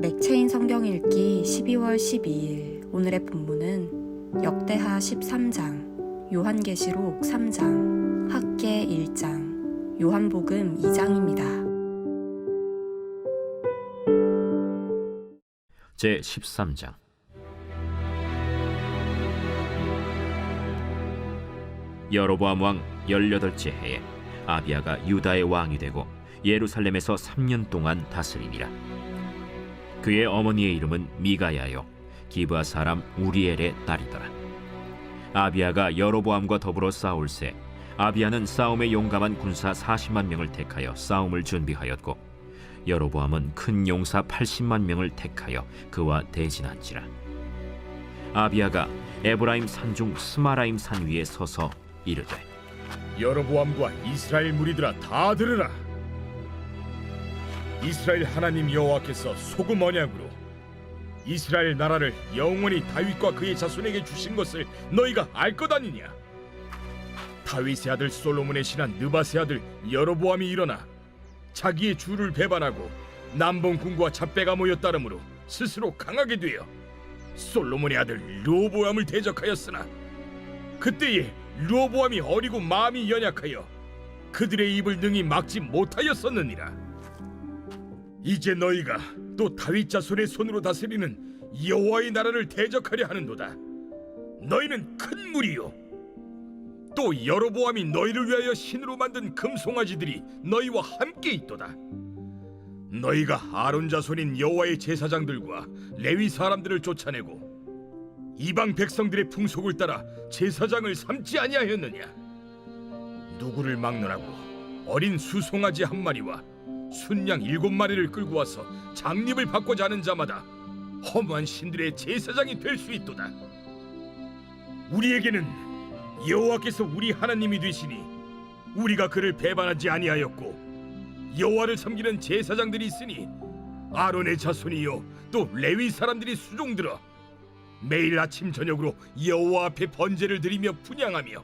맥체인 성경 읽기 12월 12일 오늘의 본문은 역대하 13장, 요한계시록 3장, 학계 1장, 요한복음 2장입니다. 제 13장 여로보암 왕 18째 해에 아비아가 유다의 왕이 되고 예루살렘에서 3년 동안 다스리니라. 그의 어머니의 이름은 미가야요. 기브아 사람 우리엘의 딸이더라. 아비아가 여로보암과 더불어 싸울새 아비아는 싸움에 용감한 군사 40만 명을 택하여 싸움을 준비하였고 여로보암은 큰 용사 80만 명을 택하여 그와 대진한지라. 아비아가 에브라임 산중 스마라임 산 위에 서서 이르되 여로보암과 이스라엘 무리들아 다 들으라 이스라엘 하나님 여호와께서 소금 언약으로 이스라엘 나라를 영원히 다윗과 그의 자손에게 주신 것을 너희가 알 것 아니냐 다윗의 아들 솔로몬의 신한 느바의 아들 여로보암이 일어나 자기의 주를 배반하고 남봉 군과 잡배가 모여 따름으로 스스로 강하게 되어 솔로몬의 아들 로보암을 대적하였으나 그때에 로보암이 어리고 마음이 연약하여 그들의 입을 능히 막지 못하였었느니라. 이제 너희가 또 다윗 자손의 손으로 다스리는 여호와의 나라를 대적하려 하는도다. 너희는 큰 무리요. 또 여로보암이 너희를 위하여 신으로 만든 금송아지들이 너희와 함께 있도다. 너희가 아론 자손인 여호와의 제사장들과 레위 사람들을 쫓아내고 이방 백성들의 풍속을 따라 제사장을 삼지 아니하였느냐? 누구를 막론하고 어린 수송아지 한 마리와 순양 일곱 마리를 끌고 와서 장립을 받고자 하는 자마다 험한 신들의 제사장이 될 수 있도다. 우리에게는 여호와께서 우리 하나님이 되시니 우리가 그를 배반하지 아니하였고 여호와를 섬기는 제사장들이 있으니 아론의 자손이요 또 레위 사람들이 수종들어 매일 아침 저녁으로 여호와 앞에 번제를 드리며 분양하며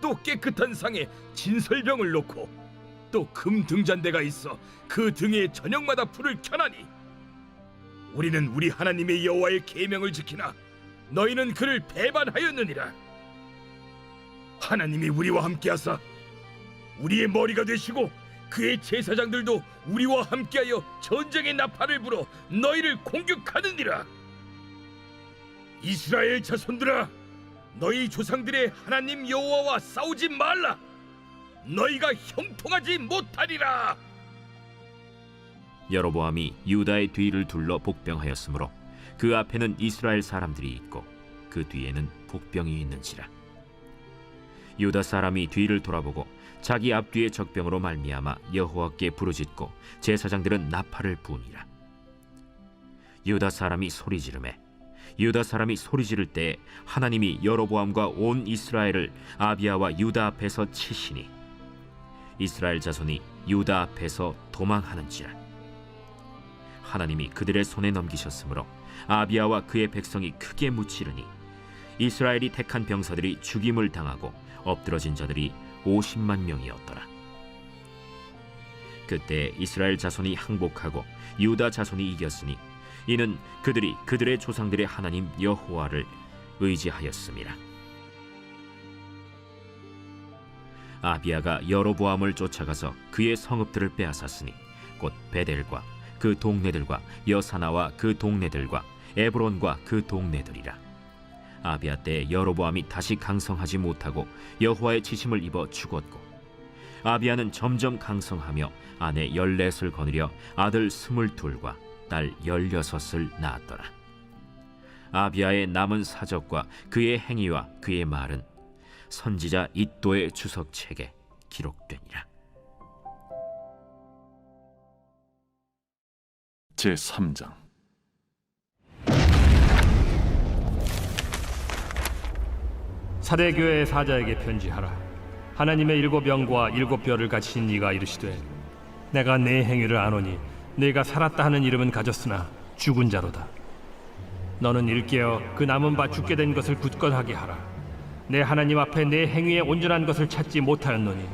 또 깨끗한 상에 진설병을 놓고 또 금 등잔대가 있어 그 등에 저녁마다 불을 켜나니. 우리는 우리 하나님의 여호와의 계명을 지키나 너희는 그를 배반하였느니라. 하나님이 우리와 함께하사 우리의 머리가 되시고 그의 제사장들도 우리와 함께하여 전쟁의 나팔을 불어 너희를 공격하느니라. 이스라엘 자손들아 너희 조상들의 하나님 여호와와 싸우지 말라 너희가 형통하지 못하리라. 여로보암이 유다의 뒤를 둘러 복병하였으므로 그 앞에는 이스라엘 사람들이 있고 그 뒤에는 복병이 있는지라. 유다 사람이 뒤를 돌아보고 자기 앞뒤의 적병으로 말미암아 여호와께 부르짖고 제사장들은 나팔을 부으니라. 유다 사람이 소리 지르매 유다 사람이 소리 지를 때에 하나님이 여로보암과 온 이스라엘을 아비아와 유다 앞에서 치시니 이스라엘 자손이 유다 앞에서 도망하는지라 하나님이 그들의 손에 넘기셨으므로 아비아와 그의 백성이 크게 무치르니 이스라엘이 택한 병사들이 죽임을 당하고 엎드러진 자들이 50만 명이었더라. 그때 이스라엘 자손이 항복하고 유다 자손이 이겼으니 이는 그들이 그들의 조상들의 하나님 여호와를 의지하였습니다. 아비아가 여로보암을 쫓아가서 그의 성읍들을 빼앗았으니 곧 베델과 그 동네들과 여사나와 그 동네들과 에브론과 그 동네들이라. 아비아 때 여로보암이 다시 강성하지 못하고 여호와의 지심을 입어 죽었고 아비아는 점점 강성하며 아내 열넷을 거느려 아들 스물둘과 딸 열여섯을 낳았더라. 아비아의 남은 사적과 그의 행위와 그의 말은 선지자 이도의 주석책에 기록되니라. 제 3장 사대교회 사자에게 편지하라. 하나님의 일곱 영과 일곱 별을 가진 네가 이르시되 내가 내 행위를 아노니 네가 살았다 하는 이름은 가졌으나 죽은 자로다. 너는 일깨어 그 남은 바 죽게 된 것을 굳건하게 하라. 내 하나님 앞에 내 행위에 온전한 것을 찾지 못하였노니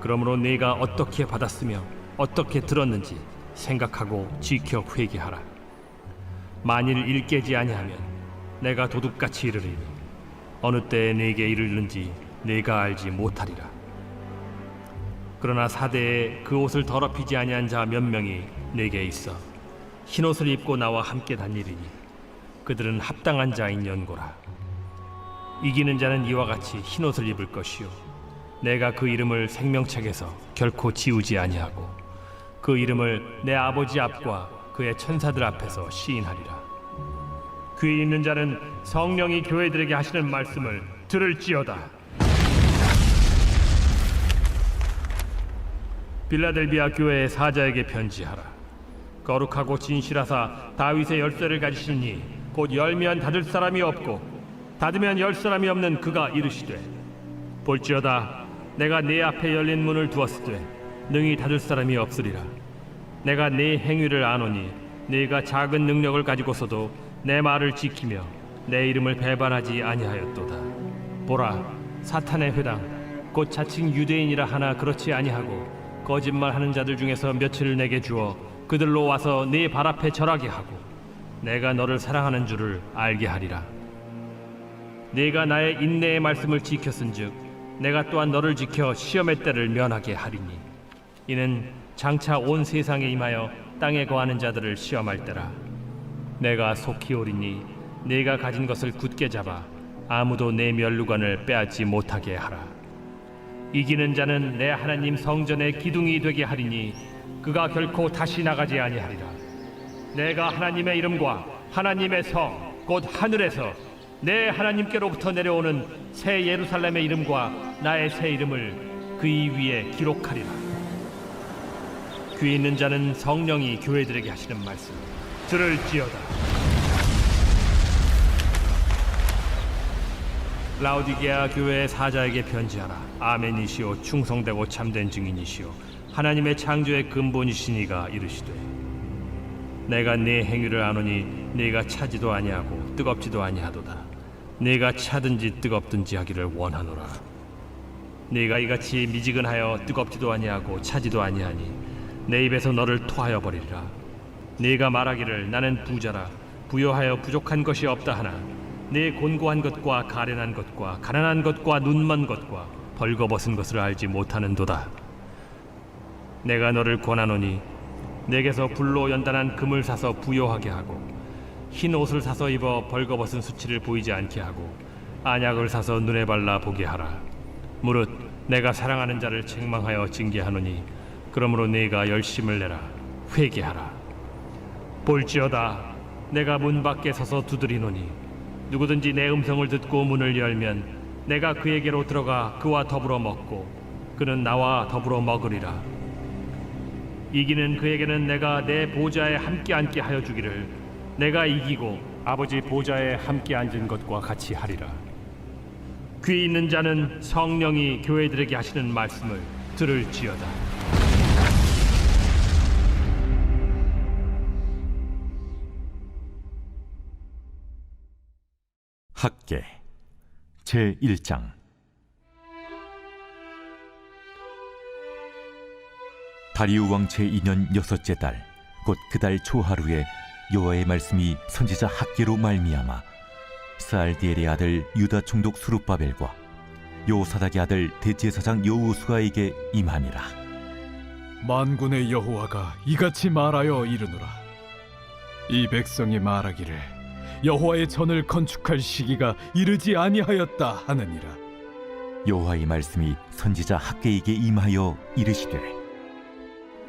그러므로 네가 어떻게 받았으며 어떻게 들었는지 생각하고 지켜 회개하라. 만일 일깨지 아니하면 내가 도둑같이 이르리니 어느 때에 내게 이르는지 내가 알지 못하리라. 그러나 사대에 그 옷을 더럽히지 아니한 자 몇 명이 내게 있어 흰 옷을 입고 나와 함께 다니리니 그들은 합당한 자인 연고라. 이기는 자는 이와 같이 흰 옷을 입을 것이요 내가 그 이름을 생명책에서 결코 지우지 아니하고 그 이름을 내 아버지 앞과 그의 천사들 앞에서 시인하리라. 귀 있는 자는 성령이 교회들에게 하시는 말씀을 들을지어다. 빌라델비아 교회의 사자에게 편지하라. 거룩하고 진실하사 다윗의 열쇠를 가지시니 곧 열면 닫을 사람이 없고 닫으면 열 사람이 없는 그가 이르시되 볼지어다 내가 네 앞에 열린 문을 두었으되 능히 닫을 사람이 없으리라. 내가 네 행위를 아노니 네가 작은 능력을 가지고서도 내 말을 지키며 내 이름을 배반하지 아니하였도다. 보라, 사탄의 회당 곧 자칭 유대인이라 하나 그렇지 아니하고 거짓말하는 자들 중에서 며칠을 내게 주어 그들로 와서 네 발 앞에 절하게 하고 내가 너를 사랑하는 줄을 알게 하리라. 네가 나의 인내의 말씀을 지켰은즉 내가 또한 너를 지켜 시험의 때를 면하게 하리니 이는 장차 온 세상에 임하여 땅에 거하는 자들을 시험할 때라. 내가 속히 오리니 네가 가진 것을 굳게 잡아 아무도 내 멸루관을 빼앗지 못하게 하라. 이기는 자는 내 하나님 성전의 기둥이 되게 하리니 그가 결코 다시 나가지 아니하리라. 내가 하나님의 이름과 하나님의 성 곧 하늘에서 내 하나님께로부터 내려오는 새 예루살렘의 이름과 나의 새 이름을 그이 위에 기록하리라. 귀 있는 자는 성령이 교회들에게 하시는 말씀 들을지어다. 라우디게아 교회의 사자에게 편지하라. 아멘이시오 충성되고 참된 증인이시오 하나님의 창조의 근본이시니가 이르시되 내가 네 행위를 아노니 네가 차지도 아니하고 뜨겁지도 아니하도다. 네가 차든지 뜨겁든지 하기를 원하노라. 네가 이같이 미지근하여 뜨겁지도 아니하고 차지도 아니하니 내 입에서 너를 토하여 버리리라. 네가 말하기를 나는 부자라 부여하여 부족한 것이 없다 하나 네 곤고한 것과 가련한 것과 가난한 것과 눈먼 것과 벌거벗은 것을 알지 못하는도다. 내가 너를 권하노니 내게서 불로 연단한 금을 사서 부여하게 하고 흰 옷을 사서 입어 벌거벗은 수치를 보이지 않게 하고 안약을 사서 눈에 발라 보게 하라. 무릇 내가 사랑하는 자를 책망하여 징계하노니 그러므로 네가 열심을 내라 회개하라. 볼지어다 내가 문 밖에 서서 두드리노니 누구든지 내 음성을 듣고 문을 열면 내가 그에게로 들어가 그와 더불어 먹고 그는 나와 더불어 먹으리라 이기는 그에게는 내가 내 보좌에 함께 앉게 하여 주기를 내가 이기고 아버지 보좌에 함께 앉은 것과 같이 하리라. 귀 있는 자는 성령이 교회들에게 하시는 말씀을 들을지어다. 학계 제 1장. 다리우 왕 제 2년 여섯째 달 곧 그 달 초하루에 여호와의 말씀이 선지자 학계로 말미암아 스알디엘의 아들 유다 총독 수룹바벨과 요사닥의 아들 대제사장 여우수아에게 임하니라. 만군의 여호와가 이같이 말하여 이르노라. 이 백성이 말하기를 여호와의 전을 건축할 시기가 이르지 아니하였다 하느니라. 여호와의 말씀이 선지자 학계에게 임하여 이르시되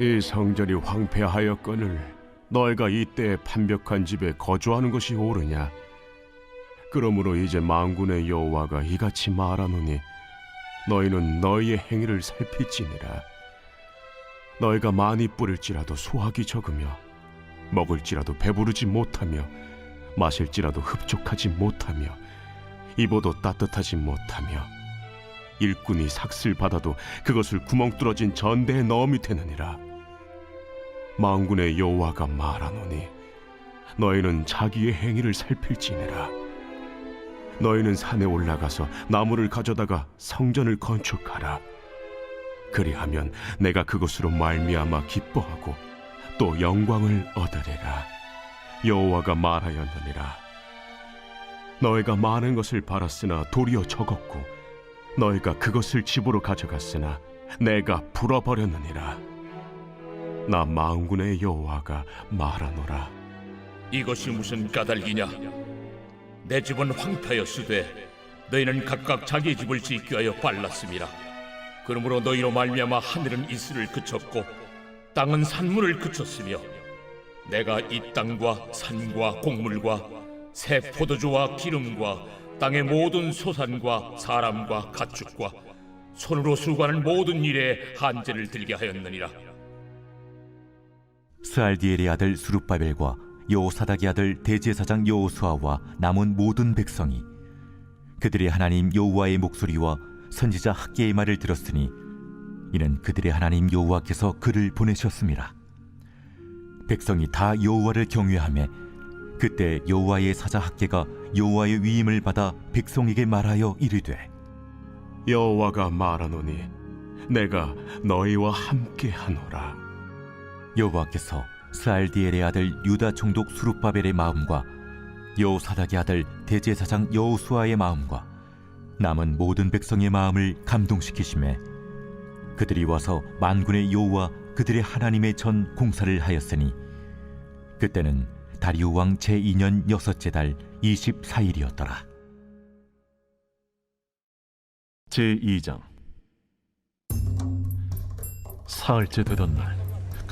이 성전이 황폐하였거늘 너희가 이때 판벽한 집에 거주하는 것이 옳으냐? 그러므로 이제 만군의 여호와가 이같이 말하노니 너희는 너희의 행위를 살필지니라. 너희가 많이 뿌릴지라도 수확이 적으며 먹을지라도 배부르지 못하며 마실지라도 흡족하지 못하며 입어도 따뜻하지 못하며 일꾼이 삭슬 받아도 그것을 구멍 뚫어진 전대에 넣음이 되느니라. 망군의 여호와가 말하노니 너희는 자기의 행위를 살필지니라. 너희는 산에 올라가서 나무를 가져다가 성전을 건축하라. 그리하면 내가 그것으로 말미암아 기뻐하고 또 영광을 얻으리라. 여호와가 말하였느니라. 너희가 많은 것을 바랐으나 도리어 적었고 너희가 그것을 집으로 가져갔으나 내가 불어버렸느니라. 나 마음군의 여호와가 말하노라. 이것이 무슨 까닭이냐? 내 집은 황폐였으되 너희는 각각 자기 집을 위하여 빨랐음이라. 그러므로 너희로 말미암아 하늘은 이슬을 그쳤고 땅은 산물을 그쳤으며 내가 이 땅과 산과 곡물과 새 포도주와 기름과 땅의 모든 소산과 사람과 가축과 손으로 수고하는 모든 일에 한제를 들게 하였느니라. 스알디엘의 아들 수룹바벨과 여호사닥의 아들 대제사장 여호수아와 남은 모든 백성이 그들의 하나님 여호와의 목소리와 선지자 학계의 말을 들었으니 이는 그들의 하나님 여호와께서 그를 보내셨습니다. 백성이 다 여호와를 경외하며 그때 여호와의 사자 학계가 여호와의 위임을 받아 백성에게 말하여 이르되 여호와가 말하노니 내가 너희와 함께 하노라. 여호와께서 스알디엘의 아들 유다 총독 수룹바벨의 마음과 여호사닥의 아들 대제사장 여호수아의 마음과 남은 모든 백성의 마음을 감동시키심에 그들이 와서 만군의 여호와 그들의 하나님의 전 공사를 하였으니 그때는 다리우 왕 제2년 여섯째 달 24일이었더라. 제2장 사흘째 되던 날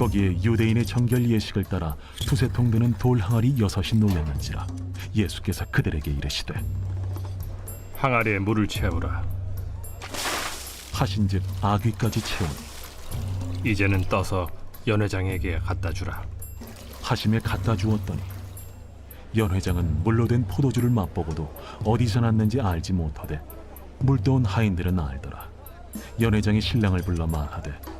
거기에 유대인의 정결 예식을 따라 두세 통 드는 돌 항아리 여섯이 놓였는지라 예수께서 그들에게 이르시되 항아리에 물을 채우라. 하신즉 아귀까지 채우니 이제는 떠서 연회장에게 갖다 주라. 하심에 갖다 주었더니 연회장은 물로 된 포도주를 맛보고도 어디서 났는지 알지 못하되 물떠온 하인들은 알더라 연회장이 신랑을 불러 말하되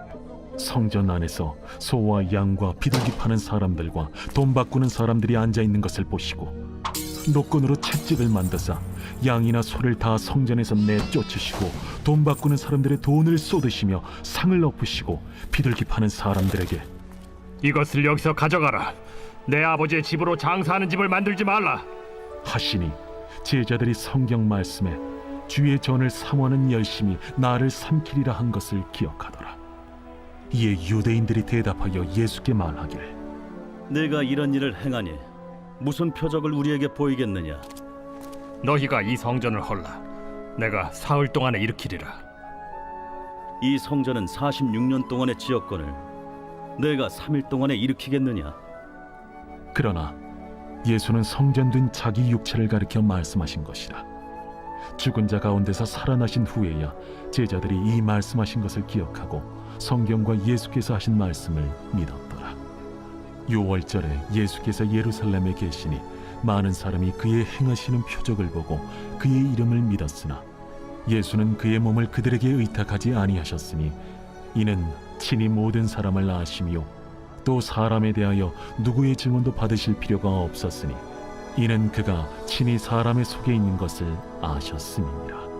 성전 안에서 소와 양과 비둘기 파는 사람들과 돈 바꾸는 사람들이 앉아 있는 것을 보시고 노건으로 채찍을 만드사 양이나 소를 다 성전에서 내쫓으시고 돈 바꾸는 사람들의 돈을 쏟으시며 상을 엎으시고 비둘기 파는 사람들에게 이것을 여기서 가져가라. 내 아버지의 집으로 장사하는 집을 만들지 말라. 하시니 제자들이 성경 말씀에 주의 전을 사모하는 열심히 나를 삼키리라 한 것을 기억하더라 이에 유대인들이 대답하여 예수께 말하기를 내가 이런 일을 행하니 무슨 표적을 우리에게 보이겠느냐? 너희가 이 성전을 헐라. 내가 사흘 동안에 일으키리라. 이 성전은 46년 동안의 지었거늘 내가 3일 동안에 일으키겠느냐? 그러나 예수는 성전된 자기 육체를 가리켜 말씀하신 것이라. 죽은 자 가운데서 살아나신 후에야 제자들이 이 말씀하신 것을 기억하고 성경과 예수께서 하신 말씀을 믿었더라. 유월절에 예수께서 예루살렘에 계시니 많은 사람이 그의 행하시는 표적을 보고 그의 이름을 믿었으나 예수는 그의 몸을 그들에게 의탁하지 아니하셨으니 이는 친히 모든 사람을 아시며 또 사람에 대하여 누구의 증언도 받으실 필요가 없었으니 이는 그가 친히 사람의 속에 있는 것을 아셨음이니라.